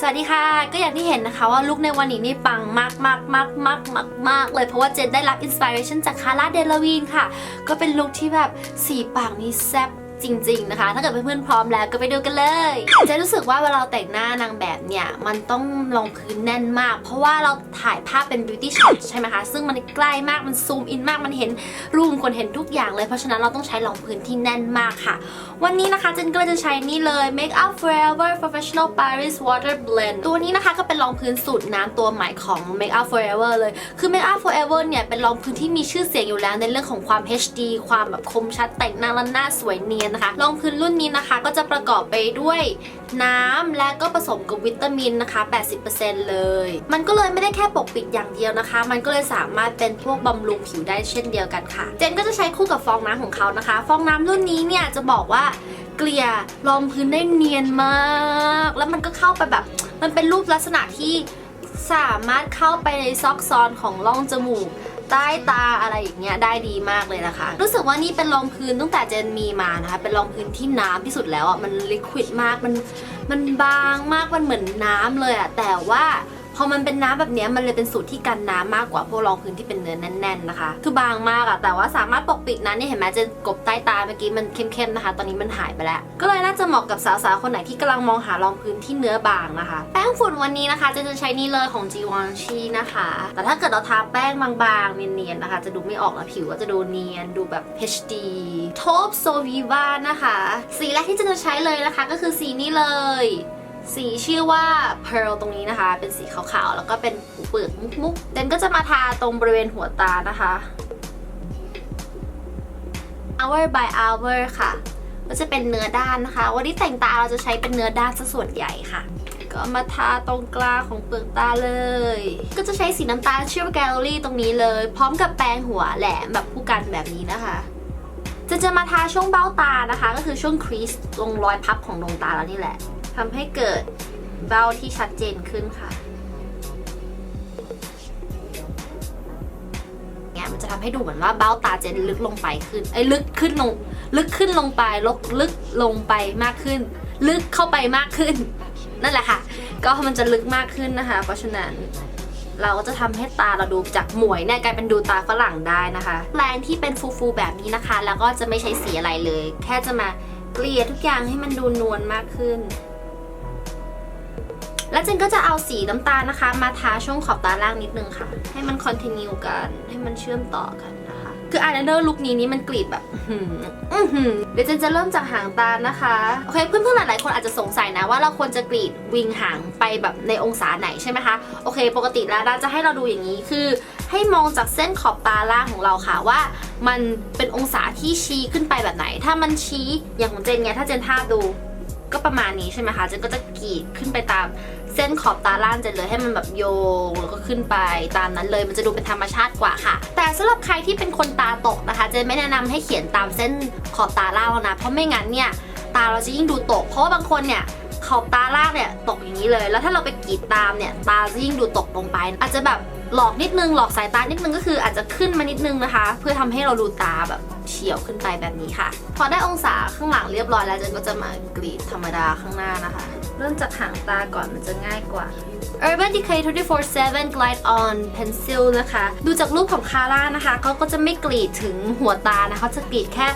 สวัสดีค่ะ ก็อย่างที่เห็นนะคะว่าลุคในวันนี้นี่ปังมากมากมากมากมากมากเลยเพราะว่าเจนได้รับอินสปิเรชันจากคาร่าเดลวีนค่ะ ก็เป็นลุคที่แบบสีปากนี่แซ่บ จริง ๆ นะคะ ถ้าเกิดเพื่อนๆพร้อมแล้วก็ไปดูกันเลยจนรู้สึกว่าเวลาแต่งหน้านางแบบเนี่ยมันต้องลงพื้นแน่นมาก เพราะว่าเราถ่ายภาพเป็น beauty shot ใช่ไหมคะ ซึ่งมันใกล้มากมันซูมอินมากมันเห็นรูมคนเห็นทุกอย่างเลยเพราะฉะนั้นเราต้องใช้รองพื้นที่แน่นมากค่ะ วันนี้นะคะเจนก็จะใช้นี่เลย Make Up Forever Professional Paris Water Blend ตัวนี้นะคะก็เป็นรองพื้นสูตรน้ำตัวใหม่ของ Make Up Forever เลย คือ Make Up Forever เนี่ยเป็นรองพื้นที่มีชื่อเสียงอยู่แล้วในเรื่องของความ HD ความแบบคมชัดแต่งหน้าและหน้าสวยเนียนนะคะรองพื้นรุ่นนี้นะคะก็จะประกอบไปด้วยน้ำและก็ผสมกับวิตามินนะคะ 80%เลย มันก็เลยไม่ได้แค่ปกปิดอย่างเดียวนะคะ มันก็เลยสามารถเป็นพวกบำรุงผิวได้เช่นเดียวกันค่ะ เจนก็จะใช้คู่กับฟองน้ำของเขานะคะ ฟองน้ำรุ่นนี้เนี่ยจะบอกว่าเกลี่ยรองพื้นได้เนียนมาก แล้วมันก็เข้าไปแบบ มันเป็นรูปลักษณะที่สามารถเข้าไปในซอกซอนของร่องจมูก ใต้ตาอะไรอย่างเงี้ยได้ดีมากเลยนะคะ รู้สึกว่านี่เป็นรองพื้นตั้งแต่เจนมีมานะคะ เป็นรองพื้นที่น้ำที่สุดแล้วอะมันลิควิดมากมันมันบางมากมันเหมือนน้ำเลยอะแต่ว่า พอมันเป็นน้ำแบบนี้มันเลยเป็นสูตรที่กันน้ำมากกว่าพวกรองพื้นที่เป็นเนื้อแน่นๆนะคะ คือบางมากอะแต่ว่าสามารถปกปิดนะนี่เห็นไหมเจนกบใต้ตาเมื่อกี้มันเข้มๆนะคะ ตอนนี้มันหายไปแล้ว ก็เลยน่าจะเหมาะกับสาวๆคนไหนที่กำลังมองหารองพื้นที่เนื้อบางนะคะ แป้งฝุ่นวันนี้นะคะเจนจะใช้นี่เลยของ Givenchy นะคะ แต่ถ้าเกิดเราทาแป้งบางๆเนียนๆนะคะ จะดูไม่ออกแล้วผิวก็จะดูเนียนดูแบบ HD Top So Viva นะคะ สีแรกที่เจนจะใช้เลยนะคะ ก็คือสีนี้เลย สีชื่อว่า Pearl ตรงนี้นะคะ เป็นสีขาวๆ แล้วก็เป็นหูเปลือกมุกๆเจนก็จะมาทาตรงบริเวณหัวตานะคะ hour by hour ค่ะ ก็จะเป็นเนื้อด้านนะคะ วันนี้แต่งตาเราจะใช้เป็นเนื้อด้านซะส่วนใหญ่ค่ะ ก็มาทาตรงกลางของเปลือกตาเลย ก็จะใช้สีน้ำตาลเชื่อมแกลเลอรี่ตรงนี้เลย พร้อมกับแปรงหัวแหลมแบบผู้กันแบบนี้นะคะจะจะมาทาช่วงเบ้าตานะคะ ก็คือช่วงครีสตรงรอยพับของดวงตาแล้วนี่แหละ ทำให้เกิดเบ้าที่ชัดเจนขึ้นค่ะเนี่ยมันจะทำให้ดูเหมือนว่าเบ้าตาเจนลึกลงไปขึ้นไอ้ยลึกขึ้นลงลึกขึ้นลงไปลกลึกลงไปมากขึ้น ลึกเข้าไปมากขึ้น นั่นแหละค่ะ ก็มันจะลึกมากขึ้นนะคะ เพราะฉะนั้นเราก็จะทำให้ตาเราดูจากหมวยเนี่ยกลายเป็นดูตาฝรั่งได้นะคะแปรงที่เป็นฟูๆแบบนี้นะคะ แล้วก็จะไม่ใช้สีอะไรเลย แค่จะมาเกลี่ยทุกอย่างให้มันดูนวลมากขึ้น แล้วเจนก็จะเอาสีน้ำตาลนะคะ มาทาช่วงขอบตาล่างนิดนึงค่ะ ให้มันคอนติเนียกันให้มันเชื่อมต่อกันนะคะ คืออายไลเนอร์ลุคนี้นี่มันกรีดแบบอือหืออื้อหือเดี๋ยวเจนจะเริ่มจากหางตานะคะ โอเคเพื่อนๆหลายๆคนอาจจะสงสัยนะว่าเราควรจะกรีดวิงหางไปแบบในองศาไหนใช่ไหมคะ โอเค ปกติแล้วเราจะให้เราดูอย่างนี้คือ ให้มองจากเส้นขอบตาล่างของเราค่ะว่า มันเป็นองศาที่ชี้ขึ้นไปแบบไหน ถ้ามันชี้อย่างของเจนเนี่ยถ้าเจนทาบดู ก็ประมาณนี้ใช่ไหมคะเจนก็จะกรีดขึ้นไปตามเส้นขอบตาล่างเจนเลยให้มันแบบโยงแล้วก็ขึ้นไปตามนั้นเลย มันจะดูเป็นธรรมชาติกว่าค่ะ แต่สำหรับใครที่เป็นคนตาตกนะคะ เจนไม่แนะนำให้เขียนตามเส้นขอบตาล่างแล้วนะ เพราะไม่งั้นเนี่ยตาเราจะยิ่งดูตก เพราะว่าบางคนเนี่ยขอบตาล่างเนี่ยตกอย่างนี้เลย แล้วถ้าเราไปกรีดตามเนี่ยตาจะยิ่งดูตกลงไป อาจจะแบบ หลอกนิดนึงหลอกสายตานิดนึงก็คืออาจจะขึ้นมานิดนึงนะคะ เพื่อทำให้เราดูตาแบบเฉียวขึ้นไปแบบนี้ค่ะ พอได้องศาข้างหลังเรียบร้อยแล้วเจนก็จะมากรีดธรรมดาข้างหน้านะคะ เริ่มจากหางตาก่อนมันจะง่ายกว่า Urban Decay 24/7 Glide On Pencil นะคะ ดูจากรูปของคาร่านะคะเขาก็จะไม่กรีดถึงหัวตานะเขาจะกรีดแค่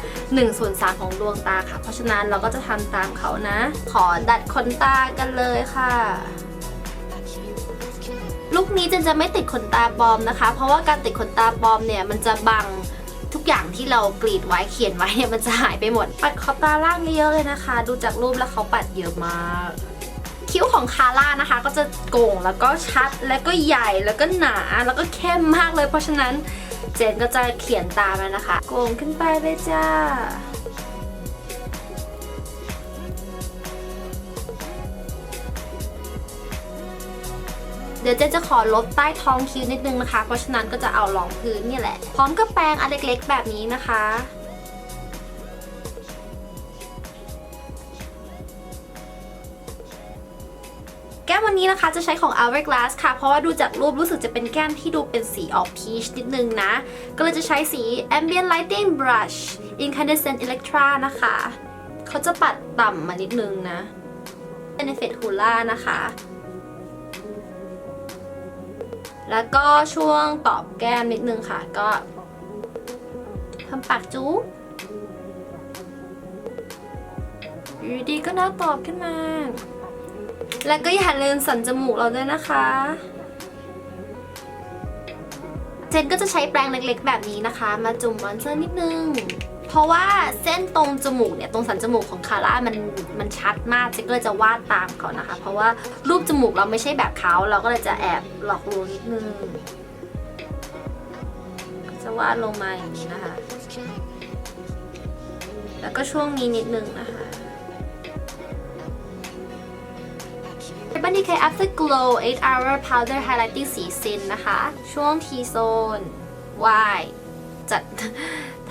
1ส่วน3ของดวงตาค่ะ เพราะฉะนั้นเราก็จะทำตามเขานะ ขอดัดขนตากันเลยค่ะ ลูกนี้เจนจะไม่ติดขนตาปลอมนะคะ เพราะว่าการติดขนตาปลอมเนี่ยมันจะบังทุกอย่างที่เรากรีดไว้เขียนไว้เนี่ยมันจะหายไปหมด ปัดขอบตาล่างเยอะเลยนะคะ ดูจากรูปแล้วเขาปัดเยอะมากคิ้วของคาร่านะคะ ก็จะโก่งแล้วก็ชัดแล้วก็ใหญ่แล้วก็หนาแล้วก็เข้มมากเลย เพราะฉะนั้นเจนก็จะเขียนตามมันนะคะ โก่งขึ้นไปเลยจ้า เดี๋ยวเจนจะขอลบใต้ท้องคิ้วนิดนึงนะคะ เพราะฉะนั้นก็จะเอารองพื้นนี่แหละ พร้อมกับแปรงอันเล็กๆแบบนี้นะคะแก้มวันนี้นะคะจะใช้ของ Hourglass ค่ะ เพราะว่าดูจากรูปรู้สึกจะเป็นแก้มที่ดูเป็นสีออกพีชนิดนึงนะ ก็เลยจะใช้สี Ambient Lighting Brush Incandescent Electra นะคะ เขาจะปัดต่ำมานิดนึงนะ Benefit Hoola นะคะ แล้วก็ช่วงตอบแก้มนิดนึงค่ะ ก็ทำปากจุ๊บอยู่ดีก็น่าตอบขึ้นมา แล้วก็อย่าลืมสันจมูกเราด้วยนะคะ เจนก็จะใช้แปรงเล็กๆแบบนี้นะคะ มาจุ่มบอนเซอร์นิดนึง เพราะว่าเส้นตรงจมูกเนี่ยตรงสันจมูกของคาร่ามันมันชัดมากเจนก็เลยจะวาดตามเขานะคะ เพราะว่ารูปจมูกเราไม่ใช่แบบเขาเราก็เลยจะแอบหลอกลวงนิดนึงจะวาดลงมาอย่างนี้นะคะ แล้วก็ช่วงนี้นิดนึงนะคะ Urban Decay Afterglow 8 Hour Powder Highlighting สีซินนะคะ ช่วง T Zone Y จัด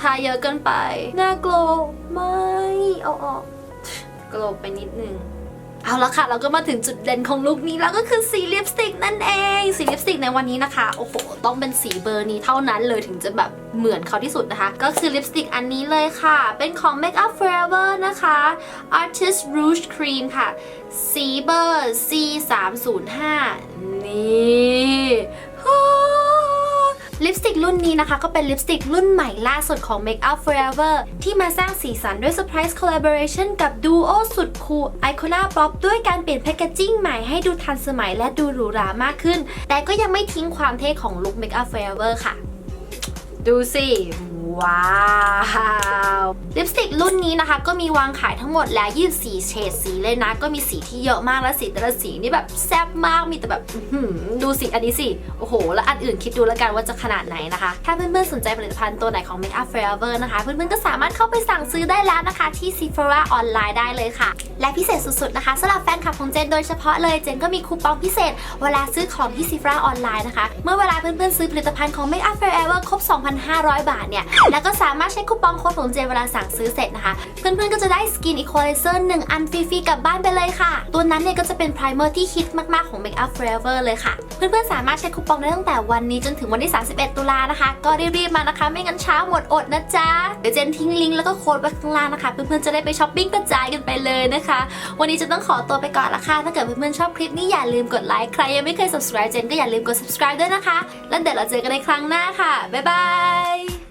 ทาเยอะเกินไป หน้า glow ไม่ เอาออก glow ไปนิดนึง เอาละค่ะ เราก็มาถึงจุดเด่นของลุคนี้แล้วก็คือสีลิปสติกนั่นเอง สีลิปสติกในวันนี้นะคะ โอ้โห ต้องเป็นสีเบอร์นี้เท่านั้นเลยถึงจะแบบเหมือนเขาที่สุดนะคะ ก็คือลิปสติกอันนี้เลยค่ะ เป็นของ Make Up Forever นะคะ Artist Rouge Cream ค่ะสีเบอร์ C 3 0 5นี่ ลิปสติกรุ่นนี้นะคะ ก็เป็นลิปสติกรุ่นใหม่ล่าสุดของ Make Up Forever ที่มาสร้างสีสันด้วย Surprise Collaboration กับ Duo สุดคูล Icona Pop ด้วยการเปลี่ยนแพคเกจจิ้งใหม่ให้ดูทันสมัยและดูหรูหรามากขึ้น แต่ก็ยังไม่ทิ้งความเท่ของลุค Make Up Forever ค่ะ ดูสิ ว้าว ลิปสติกรุ่นนี้นะคะ ก็มีวางขายทั้งหมดแล้ว 24 เฉดสีเลยนะ ก็มีสีที่เยอะมากและสีแต่ละสีนี่แบบแซ่บมากมีแต่แบบดูสิอันนี้สิ โอ้โห แล้วอันอื่นคิดดูแล้วกันว่าจะขนาดไหนนะคะ ถ้าเพื่อนๆสนใจผลิตภัณฑ์ตัวไหนของ Make Up Forever นะคะ เพื่อนๆก็สามารถเข้าไปสั่งซื้อได้แล้วนะคะ ที่ Sephora ออนไลน์ได้เลยค่ะ และพิเศษสุดๆนะคะสำหรับแฟนคลับของเจนโดยเฉพาะเลยเจนก็มีคูปองพิเศษ เวลาซื้อของที่ Sephora ออนไลน์นะคะ เมื่อเวลาเพื่อนๆซื้อผลิตภัณฑ์ของ Make Up Forever ครบ 2,500 บาทเนี่ยแล้วก็สามารถใช้คูปองโค้ดของเจนเวลาสั่งซื้อเสร็จนะคะ เพื่อนๆก็จะได้สกินอีควอไลเซอร์หนึ่งอันฟรีๆกลับบ้านไปเลยค่ะ ตัวนั้นเนี่ยก็จะเป็นไพรเมอร์ที่ฮิตมากๆของ Make Up Forever เลยค่ะ เพื่อนๆสามารถใช้คูปองได้ตั้งแต่วันนี้จนถึงวันที่ 31 ตุลานะคะ ก็รีบๆมานะคะ ไม่งั้นเช้าหมดอดนะจ๊ะ เดี๋ยวเจนทิ้งลิงก์แล้วก็โค้ดไว้ข้างล่างนะคะ เพื่อนๆจะได้ไปช้อปปิ้งกระจายกันไปเลยนะคะ วันนี้จะต้องขอตัวไปก่อนละค่ะ ถ้าเกิดเพื่อนๆชอบคลิปนี้อย่าลืมกดไลค์ ใครยังไม่เคย subscribe เจนก็อย่าลืมกด subscribe ด้วยนะคะ แล้วเดี๋ยวเราเจอกันในครั้งหน้าค่ะ บ๊ายบาย